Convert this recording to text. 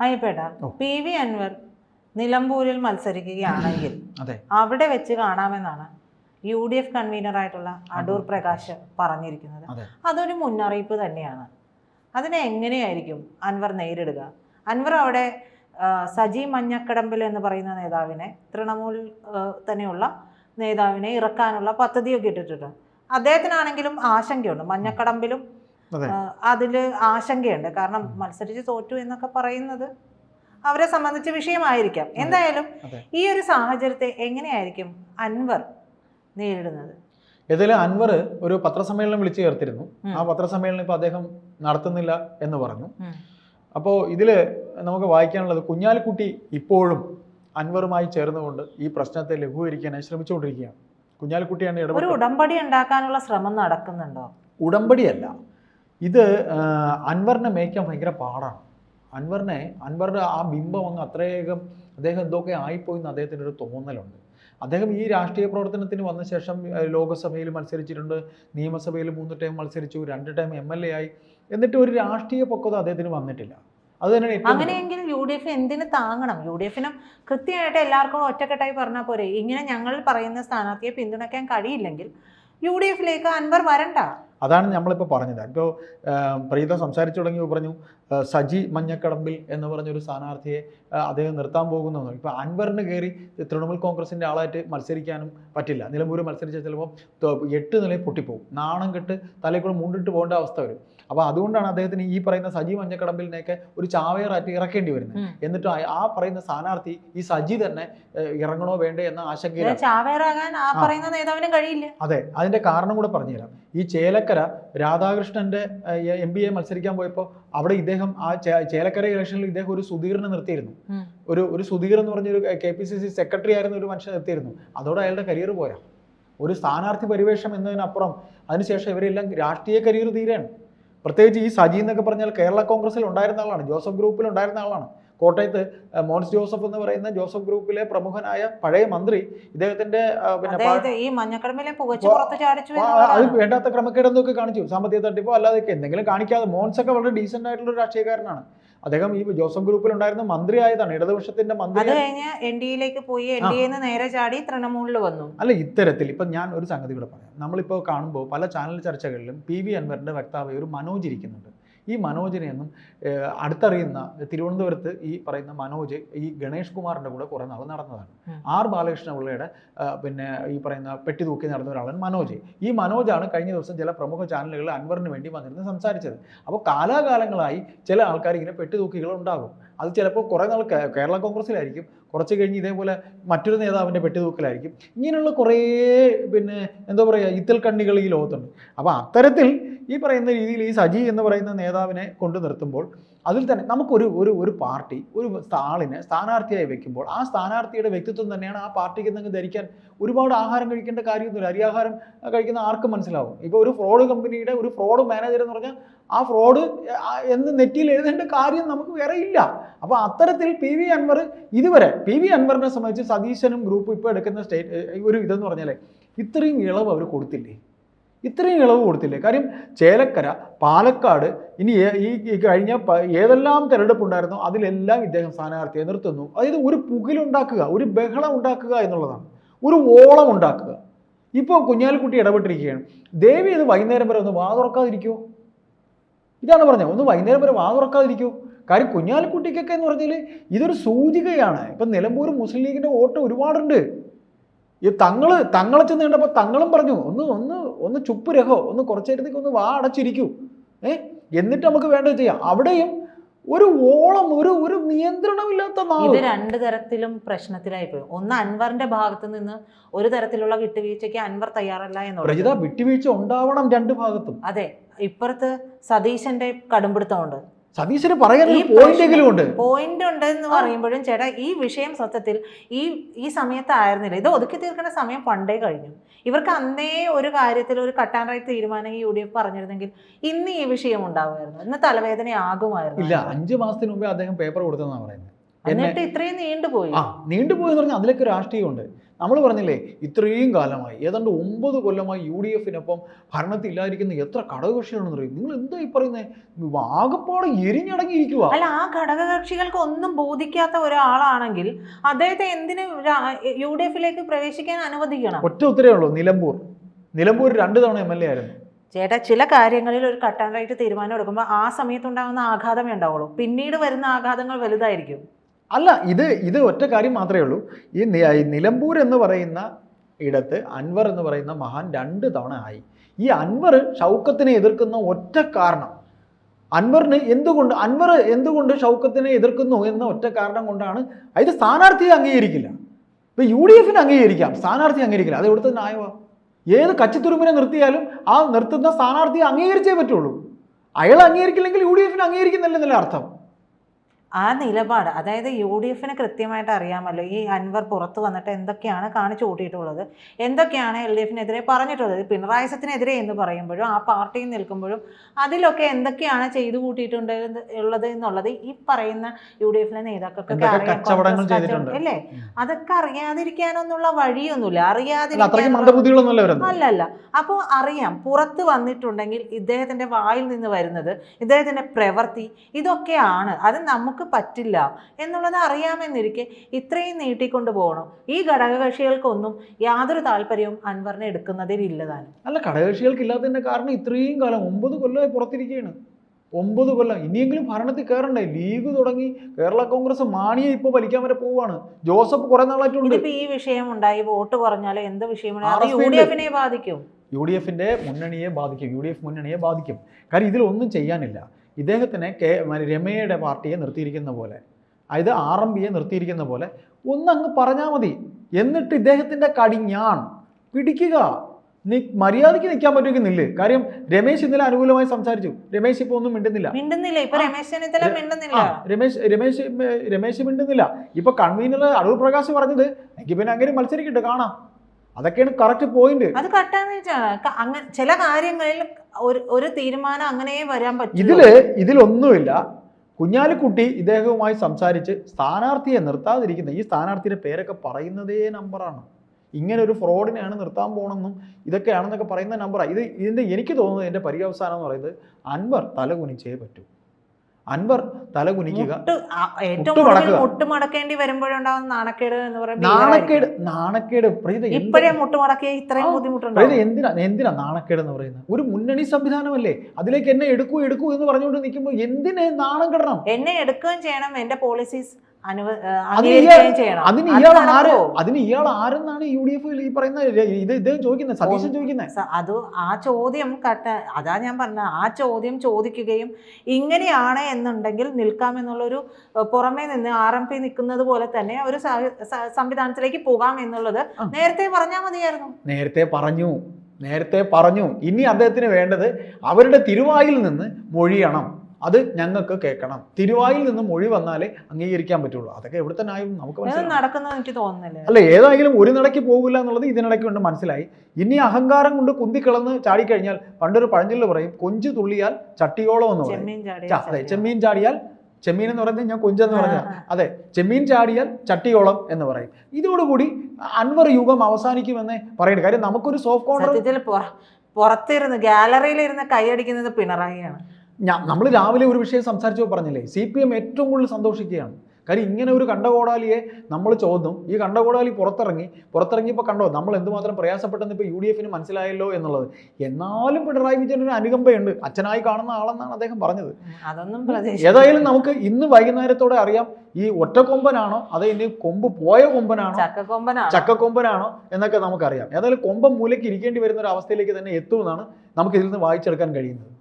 അയ്യപ്പേട്ട ഓ. P V Anvar നിലമ്പൂരിൽ മത്സരിക്കുകയാണെങ്കിൽ അവിടെ വെച്ച് കാണാമെന്നാണ് യു ഡി എഫ് കൺവീനറായിട്ടുള്ള അടൂർ പ്രകാശ് പറഞ്ഞിരിക്കുന്നത്. അതൊരു മുന്നറിയിപ്പ് തന്നെയാണ്. അതിനെ എങ്ങനെയായിരിക്കും അൻവർ നേരിടുക? അൻവർ അവിടെ സജി മഞ്ഞക്കടമ്പിൽ എന്ന് പറയുന്ന നേതാവിനെ തൃണമൂൽ തന്നെയുള്ള നേതാവിനെ ഇറക്കാനുള്ള പദ്ധതിയൊക്കെ ഇട്ടിട്ടുണ്ട്. അദ്ദേഹത്തിനാണെങ്കിലും ആശങ്കയുണ്ട്. മഞ്ഞക്കടമ്പിലും അതിൽ ആശങ്കയുണ്ട്. കാരണം മത്സരിച്ച് തോറ്റു എന്നൊക്കെ പറയുന്നത് അവരെ സംബന്ധിച്ച വിഷയമായിരിക്കാം. എന്തായാലും ഈ ഒരു സാഹചര്യത്തെ എങ്ങനെയായിരിക്കും അൻവർ നേരിടുന്നത്? ഏതായാലും അൻവർ ഒരു പത്രസമ്മേളനം വിളിച്ചു ചേർത്തിരുന്നു. ആ പത്രസമ്മേളനം ഇപ്പൊ അദ്ദേഹം നടത്തുന്നില്ല എന്ന് പറഞ്ഞു. അപ്പോൾ ഇതിൽ നമുക്ക് വായിക്കാനുള്ളത് കുഞ്ഞാലിക്കുട്ടി ഇപ്പോഴും അൻവറുമായി ചേർന്നുകൊണ്ട് ഈ പ്രശ്നത്തെ ലഘൂകരിക്കാനായി ശ്രമിച്ചുകൊണ്ടിരിക്കുകയാണ് കുഞ്ഞാലിക്കുട്ടിയാണ് ഒരു ഉടമ്പടി ഉണ്ടാക്കാനുള്ള ശ്രമം നടക്കുന്നുണ്ടോ? ഉടമ്പടിയല്ല. ഇത് അൻവറിനെ മേയ്ക്കാൻ ഭയങ്കര പാടാണ്. അൻവറിനെ അൻവറുടെ ആ ബിംബം അങ്ങ് അത്രയേകം അദ്ദേഹം എന്തൊക്കെ ആയിപ്പോയി എന്ന് അദ്ദേഹത്തിന്റെ ഒരു തോന്നലുണ്ട്. അദ്ദേഹം ഈ രാഷ്ട്രീയ പ്രവർത്തനത്തിന് വന്ന ശേഷം ലോകസഭയിൽ മത്സരിച്ചിട്ടുണ്ട്. നിയമസഭയിൽ മൂന്ന് ടൈം മത്സരിച്ചു രണ്ട് ടൈം എം എൽ എ ആയി. എന്നിട്ട് ഒരു രാഷ്ട്രീയ പക്വത അദ്ദേഹത്തിന് വന്നിട്ടില്ല. അത് തന്നെയാണ് അങ്ങനെയെങ്കിൽ യു ഡി എഫ് എന്തിന് താങ്ങണം? യു ഡി എഫിനും കൃത്യമായിട്ട് എല്ലാവർക്കും ഒറ്റക്കെട്ടായി പറഞ്ഞാൽ പോരെ. ഇങ്ങനെ ഞങ്ങൾ പറയുന്ന സ്ഥാനാർത്ഥിയെ പിന്തുണയ്ക്കാൻ കഴിയില്ലെങ്കിൽ യു ഡി എഫിലേക്ക് അൻവർ വരണ്ട. അതാണ് നമ്മളിപ്പോൾ പറഞ്ഞത്. ഇപ്പോൾ പ്രീത സംസാരിച്ചു തുടങ്ങിയപ്പോൾ പറഞ്ഞു സജി മഞ്ഞക്കടമ്പിൽ എന്ന് പറഞ്ഞൊരു സ്ഥാനാർത്ഥിയെ അദ്ദേഹം നിർത്താൻ പോകുന്നു. ഇപ്പോൾ അൻവറിന് കയറി തൃണമൂൽ കോൺഗ്രസിന്റെ ആളായിട്ട് മത്സരിക്കാനും പറ്റില്ല. നിലമ്പൂർ മത്സരിച്ചാൽ ചിലപ്പോൾ എട്ട് നിലയിൽ പൊട്ടിപ്പോകും നാണം കെട്ട് തലയിൽ കൂടെ മുണ്ടിട്ട് പോകേണ്ട അവസ്ഥ വരും. അപ്പോൾ അതുകൊണ്ടാണ് അദ്ദേഹത്തിന് ഈ പറയുന്ന സജി മഞ്ഞക്കടമ്പിലിനെയൊക്കെ ഒരു ചാവേറായിട്ട് ഇറക്കേണ്ടി വരുന്നത്. എന്നിട്ട് ആ- പറയുന്ന സ്ഥാനാർത്ഥി ഈ സജി തന്നെ ഇറങ്ങണോ വേണ്ടേ എന്ന ആശങ്കയിലാണ്. ചാവേറാകാൻ ആ ആ. പറയുന്ന നേതാവിനും കഴിയില്ല. അതെ അതിന്റെ കാരണം കൂടെ പറഞ്ഞുതരാം. ഈ ചേലക്കര രാധാകൃഷ്ണന്റെ എം ബി എ മത്സരിക്കാൻ പോയപ്പോൾ അവിടെ ഇദ്ദേഹം ആ ചേലക്കര ഇലക്ഷനിൽ ഇദ്ദേഹം ഒരു സുധീറിനെ നിർത്തിയിരുന്നു. ഒരു ഒരു സുധീർ എന്ന് പറഞ്ഞൊരു K P C C secretary ആയിരുന്ന ഒരു മനുഷ്യനെ നിർത്തിയിരുന്നു. അതോടെ അയാളുടെ കരിയർ പോരാ ഒരു സ്ഥാനാർത്ഥി പരിവേഷം എന്നതിനപ്പുറം അതിനുശേഷം ഇവരെല്ലാം രാഷ്ട്രീയ കരിയർ തീരെയാണ് പ്രത്യേകിച്ച് ഈ സജി എന്നൊക്കെ പറഞ്ഞാൽ കേരള കോൺഗ്രസിൽ ഉണ്ടായിരുന്ന ആളാണ് ജോസഫ് ഗ്രൂപ്പിൽ ഉണ്ടായിരുന്ന ആളാണ്. കോട്ടയത്ത് മോൻസ് ജോസഫ് എന്ന് പറയുന്ന ജോസഫ് ഗ്രൂപ്പിലെ പ്രമുഖനായ പഴയ മന്ത്രി ഇദ്ദേഹത്തിന്റെ അത്. വേണ്ടാത്ത ക്രമക്കേടെന്തൊക്കെ കാണിച്ചു. സാമ്പത്തിക തട്ടിപ്പോ അല്ലാതെ എന്തെങ്കിലും കാണിക്കാതെ മോൻസ് ഒക്കെ വളരെ ഡീസെന്റ് ആയിട്ടുള്ള ഒരു രാഷ്ട്രീയക്കാരനാണ്. അദ്ദേഹം ഈ ജോസഫ് ഗ്രൂപ്പിൽ ഉണ്ടായിരുന്ന മന്ത്രി ആയതാണ് ഇടതുപക്ഷത്തിന്റെ അത് മന്ത്രി കഴിഞ്ഞ് എൻ ഡി എയിലേക്ക് പോയി എൻ. ഡി എന്ന് നേരെ ചാടി തൃണമൂലിൽ വന്നു. അല്ല ഇത്തരത്തിൽ ഇപ്പൊ ഞാൻ ഒരു സംഗതി കൂടെ പറയാം. നമ്മളിപ്പോൾ കാണുമ്പോൾ പല ചാനൽ ചർച്ചകളിലും പി വി അൻവറിന്റെ വക്താവ് ഒരു മനോജ് ഇരിക്കുന്നുണ്ട്. ഈ മനോജിനെ എന്നും അടുത്തറിയുന്ന തിരുവനന്തപുരത്ത് ഈ പറയുന്ന മനോജ് ഈ ഗണേഷ് കുമാറിന്റെ കൂടെ കുറേ നാൾ നടന്നതാണ്. ആർ ബാലകൃഷ്ണ പിള്ളയുടെ പിന്നെ ഈ പറയുന്ന പെട്ടി തൂക്കി നടന്ന ഒരാളാണ് മനോജ്. ഈ മനോജാണ് കഴിഞ്ഞ ദിവസം ചില പ്രമുഖ ചാനലുകളിൽ അൻവറിന് വേണ്ടി വന്നിരുന്ന് സംസാരിച്ചത്. അപ്പോൾ കാലാകാലങ്ങളായി ചില ആൾക്കാർ ഇങ്ങനെ പെട്ടി തൂക്കികൾ ഉണ്ടാകും. അത് ചിലപ്പോൾ കുറേ നാൾ കേരള കോൺഗ്രസിലായിരിക്കും കുറച്ച് കഴിഞ്ഞ് ഇതേപോലെ മറ്റൊരു നേതാവിന്റെ പെട്ടി തൂക്കലായിരിക്കും ഇങ്ങനെയുള്ള കുറേ പിന്നെ എന്താ പറയുക ഇത്തൽ കണ്ണികൾ ഈ ലോകത്തുണ്ട്. അപ്പോൾ അത്തരത്തിൽ ഈ പറയുന്ന രീതിയിൽ ഈ സജി എന്ന് പറയുന്ന നേതാവിനെ കൊണ്ടു നിർത്തുമ്പോൾ അതിൽ തന്നെ നമുക്കൊരു ഒരു ഒരു പാർട്ടി ഒരു ആളിനെ സ്ഥാനാർത്ഥിയായി വെക്കുമ്പോൾ ആ സ്ഥാനാർത്ഥിയുടെ വ്യക്തിത്വം തന്നെയാണ് ആ പാർട്ടിക്ക് എന്നങ്ങ് ധരിക്കാൻ ഒരുപാട് ആഹാരം കഴിക്കേണ്ട കാര്യമൊന്നുമില്ല. അരിയാഹാരം കഴിക്കുന്ന ആർക്കും മനസ്സിലാവും. ഇപ്പോൾ ഒരു ഫ്രോഡ് കമ്പനിയുടെ ഒരു ഫ്രോഡ് മാനേജർ എന്ന് പറഞ്ഞാൽ ആ ഫ്രോഡ് എന്ന് നെറ്റിയിൽ എഴുതേണ്ട കാര്യം നമുക്ക് വേറെ ഇല്ല. അപ്പോൾ അത്തരത്തിൽ പി വി അൻവർ ഇതുവരെ പി വി അൻവറിനെ സംബന്ധിച്ച് സതീശനും ഗ്രൂപ്പും ഇപ്പോൾ എടുക്കുന്ന സ്റ്റേറ്റ് ഒരു ഇതെന്ന് പറഞ്ഞാൽ ഇത്രയും ഇളവ് അവർ കൊടുത്തില്ലേ? ഇത്രയും ഇളവ് കൊടുത്തില്ലേ? കാര്യം ചേലക്കര പാലക്കാട് ഇനി ഈ കഴിഞ്ഞ ഏതെല്ലാം തെരഞ്ഞെടുപ്പ് ഉണ്ടായിരുന്നോ അതിലെല്ലാം ഇദ്ദേഹം സ്ഥാനാർത്ഥിയെ നിർത്തുന്നു. അതായത് ഒരു പുകിലുണ്ടാക്കുക ഒരു ബഹളം ഉണ്ടാക്കുക എന്നുള്ളതാണ്. ഒരു ഓളം ഉണ്ടാക്കുക. ഇപ്പോൾ കുഞ്ഞാലിക്കുട്ടി ഇടപെട്ടിരിക്കുകയാണ്. ദേവി ഇത് വൈകുന്നേരം വരെ ഒന്ന് വാ തുറക്കാതിരിക്കുമോ ഇതാണ് പറഞ്ഞത്. ഒന്ന് വൈകുന്നേരം വരെ വാ തുറക്കാതിരിക്കുമോ കാര്യം കുഞ്ഞാലിക്കുട്ടിക്കൊക്കെ എന്ന് പറഞ്ഞാൽ ഇതൊരു സൂചികയാണ്. ഇപ്പം നിലമ്പൂർ മുസ്ലിം ലീഗിന്റെ വോട്ട് ഒരുപാടുണ്ട്. ഈ തങ്ങൾ തങ്ങളെ ചെന്ന് കണ്ടപ്പോൾ തങ്ങളും പറഞ്ഞു ഒന്ന് ഒന്ന് ഒന്ന് ചുപ്പ് രഹോ ഒന്ന് കുറച്ച് നേരത്തേക്ക് ഒന്ന് വാ അടച്ചിരിക്കൂ. ഏ? എന്നിട്ട് നമുക്ക് വേണ്ടത് ചെയ്യാം. അവിടെയും ഒരു ഓളം ഒരു ഒരു നിയന്ത്രണമില്ലാത്ത ഇത് രണ്ട് തരത്തിലും പ്രശ്നത്തിലായി പോയി. ഒന്ന് അൻവറിന്റെ ഭാഗത്ത് നിന്ന് ഒരു തരത്തിലുള്ള വിട്ടുവീഴ്ചയ്ക്ക് അൻവർ തയ്യാറല്ല എന്നുള്ളത് വിട്ടുവീഴ്ച ഉണ്ടാവണം രണ്ട് ഭാഗത്തും. അതെ. ഇപ്പുറത്ത് സതീശന്റെ കടുംപിടുത്തമുണ്ട്. സതീശന് പറയാൻ പോയിന്റ് പോയിന്റെങ്കിലും ഉണ്ട്. പോയിന്റ് ഉണ്ട് എന്ന് പറയുമ്പോഴും ചേട്ടാ ഈ വിഷയം സത്യത്തിൽ ഈ ഈ സമയത്തായിരുന്നില്ല. ഇത് ഒതുക്കി തീർക്കേണ്ട സമയം പണ്ടേ കഴിഞ്ഞു. ഇവർക്ക് അന്നേ ഒരു കാര്യത്തിൽ ഒരു കട്ടാൻറായി തീരുമാനം യു ഡി എഫ് പറഞ്ഞിരുന്നെങ്കിൽ ഇന്ന് ഈ വിഷയം ഉണ്ടാവുമായിരുന്നു. ഇന്ന് തലവേദന ആകുമായിരുന്നു ഇല്ല അഞ്ച് മാസത്തിന് മുമ്പേ അദ്ദേഹം പേപ്പർ കൊടുത്തെന്നാണ് പറയുന്നത്. എന്നിട്ട് ഇത്രയും നീണ്ടുപോയി ആ നീണ്ടുപോയെന്ന് പറഞ്ഞാൽ അതിലൊക്കെ രാഷ്ട്രീയമുണ്ട്. നമ്മൾ പറഞ്ഞില്ലേ ഇത്രയും കാലമായി ഏതാണ്ട് ഒമ്പത് കൊല്ലമായി യു ഡി എഫിനൊപ്പം ഭരണത്തിൽ ഇല്ലാതിരിക്കുന്ന എത്ര ഘടകകക്ഷികളാണെന്ന് അറിയും? നിങ്ങൾ എന്താ ഈ പറയുന്നത് ആകപ്പാടെ എരിഞ്ഞടങ്ങിയിരിക്കുക അല്ല ആ ഘടകകക്ഷികൾക്ക് ഒന്നും ബോധിക്കാത്ത ഒരാളാണെങ്കിൽ അദ്ദേഹത്തെ എന്തിനു യു ഡി എഫിലേക്ക് പ്രവേശിക്കാൻ അനുവദിക്കണം? ഒറ്റ ഉത്തരേ ഉള്ളൂ നിലമ്പൂർ. നിലമ്പൂർ രണ്ട് തവണ എം എൽ എ ആയിരുന്നു. ചേട്ടാ ചില കാര്യങ്ങളിൽ ഒരു കട്ടാൻ റൈറ്റ് തീരുമാനം എടുക്കുമ്പോൾ ആ സമയത്തുണ്ടാകുന്ന ആഘാതമേ ഉണ്ടാവുള്ളൂ. പിന്നീട് വരുന്ന ആഘാതങ്ങൾ വലുതായിരിക്കും. അല്ല ഇത് ഇത് ഒറ്റ കാര്യം മാത്രമേ ഉള്ളൂ. ഈ നിലമ്പൂർ എന്ന് പറയുന്ന ഇടത്ത് അൻവർ എന്ന് പറയുന്ന മഹാൻ രണ്ട് തവണ ആയി. ഈ അൻവർ ഷൗക്കത്തിനെ എതിർക്കുന്ന ഒറ്റ കാരണം. അൻവറിന് എന്തുകൊണ്ട് അൻവർ എന്തുകൊണ്ട് ഷൗക്കത്തിനെ എതിർക്കുന്നു എന്ന ഒറ്റ കാരണം കൊണ്ടാണ് ഇത് സ്ഥാനാർത്ഥിയെ അംഗീകരിക്കില്ല. ഇപ്പൊ യു ഡി എഫിന് അംഗീകരിക്കാം. സ്ഥാനാർത്ഥി അംഗീകരിക്കില്ല. അത് ഇവിടുത്തെ ന്യായമാ? ഏത് കച്ചിത്തുരുമ്പിനെ നിർത്തിയാലും ആ നിർത്തുന്ന സ്ഥാനാർത്ഥിയെ അംഗീകരിച്ചേ പറ്റുള്ളൂ. അയാൾ അംഗീകരിക്കില്ലെങ്കിൽ യു ഡി എഫിന് അർത്ഥം. ആ നിലപാട് അതായത് യു ഡി എഫിന് കൃത്യമായിട്ട് അറിയാമല്ലോ ഈ അൻവർ പുറത്തു വന്നിട്ട് എന്തൊക്കെയാണ് കാണിച്ചു കൂട്ടിയിട്ടുള്ളത് എന്തൊക്കെയാണ് എൽ ഡി എഫിനെതിരെ പറഞ്ഞിട്ടുള്ളത് പിണറായി സത്തിനെതിരെ എന്ന് പറയുമ്പോഴും ആ പാർട്ടിയിൽ നിൽക്കുമ്പോഴും അതിലൊക്കെ എന്തൊക്കെയാണ് ചെയ്തു കൂട്ടിയിട്ടുണ്ട് ഉള്ളത് എന്നുള്ളത് ഈ പറയുന്ന യു ഡി എഫിലെ നേതാക്കൾക്കൊക്കെ അറിയാം അല്ലേ? അതൊക്കെ അറിയാതിരിക്കാനൊന്നുള്ള വഴിയൊന്നുമില്ല അറിയാതിരിക്കാനുള്ള അല്ലല്ല അപ്പോൾ അറിയാം പുറത്ത് വന്നിട്ടുണ്ടെങ്കിൽ ഇദ്ദേഹത്തിന്റെ വായിൽ നിന്ന് വരുന്നത് ഇദ്ദേഹത്തിന്റെ പ്രവൃത്തി ഇതൊക്കെയാണ് അത് നമുക്ക് പറ്റില്ല എന്നുള്ളത് അറിയാമെന്നിരിക്കെ ഇത്രയും നീട്ടിക്കൊണ്ട് പോകണം. ഈ ഘടകകക്ഷികൾക്കൊന്നും യാതൊരു താല്പര്യവും അൻവറിനെ എടുക്കുന്നതിൽ ഇല്ലതാണ് അല്ല ഘടകകക്ഷികൾക്ക് ഇല്ലാത്തതിന്റെ കാരണം ഇത്രയും കാലം ഒമ്പത് കൊല്ലമായി പുറത്തിരിക്കുകയാണ് ഒമ്പത് കൊല്ലം. ഇനിയെങ്കിലും ഭരണത്തിൽ കയറണ്ടേ? ലീഗ് തുടങ്ങി കേരള കോൺഗ്രസ് മാണിയെ ഇപ്പോൾ വലിക്കാൻ വരെ പോവാണ് ജോസഫ് കുറെ നാളായിട്ടുണ്ട്. ഈ വിഷയം ഉണ്ടായി വോട്ട് കുറഞ്ഞാൽ എന്ത് വിഷയമാണ്? ബാധിക്കും. യു ഡി എഫിന്റെ മുന്നണിയെ ബാധിക്കും. യു ഡി എഫ് മുന്നണിയെ ബാധിക്കും. കാര്യം ഇതിലൊന്നും ചെയ്യാനില്ല. ഇദ്ദേഹത്തിനെ കെ രമയുടെ പാർട്ടിയെ നിർത്തിയിരിക്കുന്ന പോലെ അതായത് ആർ എം പിയെ നിർത്തിയിരിക്കുന്ന പോലെ ഒന്നങ്ങ് പറഞ്ഞാൽ മതി. എന്നിട്ട് ഇദ്ദേഹത്തിന്റെ കടിഞ്ഞാൺ പിടിക്കുക. നീ മര്യാദയ്ക്ക് നിൽക്കാൻ പറ്റുമെങ്കിൽ നില്ല് കാര്യം രമേശ് ഇന്നലെ അനുകൂലമായി സംസാരിച്ചു. രമേശ് ഇപ്പൊ ഒന്നും മിണ്ടുന്നില്ല. രമേശ് രമേശ് രമേശ് മിണ്ടുന്നില്ല. ഇപ്പൊ കൺവീനർ അടൂർ പ്രകാശ് പറഞ്ഞത് എനിക്ക് പിന്നെ അങ്ങനെ മത്സരിക്കട്ടെ കാണാം. അതൊക്കെയാണ് കറക്റ്റ് പോയിന്റ് അത് കറക്റ്റാന്ന് വെച്ചാൽ ചില കാര്യങ്ങളിൽ ഒരു ഒരു തീരുമാനം അങ്ങനെ വരാൻ പറ്റും ഇതിൽ ഇതിലൊന്നുമില്ല. കുഞ്ഞാലിക്കുട്ടി ഇദ്ദേഹവുമായി സംസാരിച്ച് സ്ഥാനാർത്ഥിയെ നിർത്താതിരിക്കുന്ന ഈ സ്ഥാനാർത്ഥിയുടെ പേരൊക്കെ പറയുന്നതേ നമ്പറാണ് ഇങ്ങനെ ഒരു ഫ്രോഡിനെയാണ് നിർത്താൻ പോകണമെന്നും ഇതൊക്കെയാണെന്നൊക്കെ പറയുന്ന നമ്പറാണ് ഇത് ഇതിന്റെ എനിക്ക് തോന്നുന്നത് എന്റെ പര്യവസാനം എന്ന് പറയുന്നത് അൻവർ തലകുനിച്ചേ പറ്റൂ. അൻവർ തലകുനിക്കുക. വരുമ്പോഴുണ്ടാകുന്ന നാണക്കേട് എന്ന് നാണക്കേട്. നാണക്കേട് ഇപ്പോഴേ ഇത്രയും എന്തിനാ എന്തിനാ നാണക്കേട് എന്ന് പറയുന്നത്? ഒരു മുന്നണി സംവിധാനമല്ലേ? അതിലേക്ക് എന്നെ എടുക്കൂ എടുക്കൂ എന്ന് പറഞ്ഞുകൊണ്ട് നിൽക്കുമ്പോൾ എന്തിന് നാണം കെടണം? എന്നെ എടുക്കുകയും ചെയ്യണം എന്റെ പോളിസീസ് അതിന് ഇയാൾ- ആര് അതിന് ഇയാൾ ആരെന്നാണ് യു ഡി എഫ് ഈ പറയുന്ന ഇത് ഇദ്ദേഹം ചോദിക്കുന്നത് സതീശൻ ചോദിക്കുന്നത്. അത് ആ ചോദ്യം കട്ട അതാ ഞാൻ പറഞ്ഞ ആ ചോദ്യം ചോദിക്കുകയും ഇങ്ങനെയാണ് എന്നുണ്ടെങ്കിൽ നിൽക്കാമെന്നുള്ളൊരു ഒരു പുറമേ നിന്ന് ആർ എം പി നിൽക്കുന്നത് പോലെ തന്നെ ഒരു സംവിധാനത്തിലേക്ക് പോകാം എന്നുള്ളത് നേരത്തെ പറഞ്ഞാൽ മതിയായിരുന്നു. നേരത്തെ പറഞ്ഞു. നേരത്തെ പറഞ്ഞു. ഇനി അദ്ദേഹത്തിന് വേണ്ടത് അവരുടെ തിരുവായിൽ നിന്ന് മൊഴിയണം. അത് ഞങ്ങൾക്ക് കേൾക്കണം. തിരുവായിൽ നിന്ന് മൊഴി വന്നാലേ അംഗീകരിക്കാൻ പറ്റുള്ളൂ. അതൊക്കെ ഇവിടെ തന്നെ ആയാലും നമുക്ക് നടക്കുന്നത് എനിക്ക് തോന്നുന്നില്ല? അല്ല ഏതായാലും ഒരു നടക്ക് പോകില്ല എന്നുള്ളത് ഇതിനിടയ്ക്ക് കൊണ്ട് മനസ്സിലായി. ഇനി അഹങ്കാരം കൊണ്ട് കുന്തിക്കിളന്ന് ചാടിക്കഴിഞ്ഞാൽ പണ്ടൊരു പഴഞ്ചൊല്ല് പറയും കൊഞ്ച് തുള്ളിയാൽ ചട്ടിയോളം എന്ന് പറയും. ചെമ്മീൻ അതെ ചെമ്മീൻ ചാടിയാൽ ചെമ്മീൻ എന്ന് പറയുന്നത് ഞാൻ കൊഞ്ചെന്ന് പറഞ്ഞ. അതെ ചെമ്മീൻ ചാടിയാൽ ചട്ടിയോളം എന്ന് പറയും. ഇതോടുകൂടി അൻവർ യുഗം അവസാനിക്കുമെന്ന് പറയുന്നത് കാര്യം നമുക്കൊരു സോഫ്റ്റ് കോർണർ പുറത്തിരുന്ന് ഗാലറിയിലിരുന്ന് കൈയടിക്കുന്നത് പിണറായിയാണ്. നമ്മൾ രാവിലെ ഒരു വിഷയം സംസാരിച്ചപ്പോൾ പറഞ്ഞില്ലേ സി പി എം ഏറ്റവും കൂടുതൽ സന്തോഷിക്കുകയാണ്. കാര്യം ഇങ്ങനെ ഒരു കണ്ടകോടാലിയെ നമ്മൾ ചോദ്യം ഈ കണ്ടകോടാലി പുറത്തിറങ്ങി പുറത്തിറങ്ങിയപ്പോൾ കണ്ടോ നമ്മൾ എന്തുമാത്രം പ്രയാസപ്പെട്ടെന്ന് ഇപ്പോൾ യു ഡി എഫിന് മനസ്സിലായല്ലോ എന്നുള്ളത്. എന്നാലും പിണറായി വിജയൻ ഒരു അനുകമ്പയുണ്ട്. അച്ഛനായി കാണുന്ന ആളെന്നാണ് അദ്ദേഹം പറഞ്ഞത്. അതൊന്നും ഏതായാലും നമുക്ക് ഇന്ന് വൈകുന്നേരത്തോടെ അറിയാം ഈ ഒറ്റക്കൊമ്പനാണോ അതോ ഇനി കൊമ്പ് പോയ കൊമ്പനാണോ ചക്കക്കൊമ്പനാണോ? ചക്കക്കൊമ്പനാണോ എന്നൊക്കെ നമുക്കറിയാം. ഏതായാലും കൊമ്പം മൂലയ്ക്ക് ഇരിക്കേണ്ടി വരുന്ന ഒരു അവസ്ഥയിലേക്ക് തന്നെ എത്തുമെന്നാണ് നമുക്ക് ഇതിൽ നിന്ന് വായിച്ചെടുക്കാൻ കഴിയുന്നത്.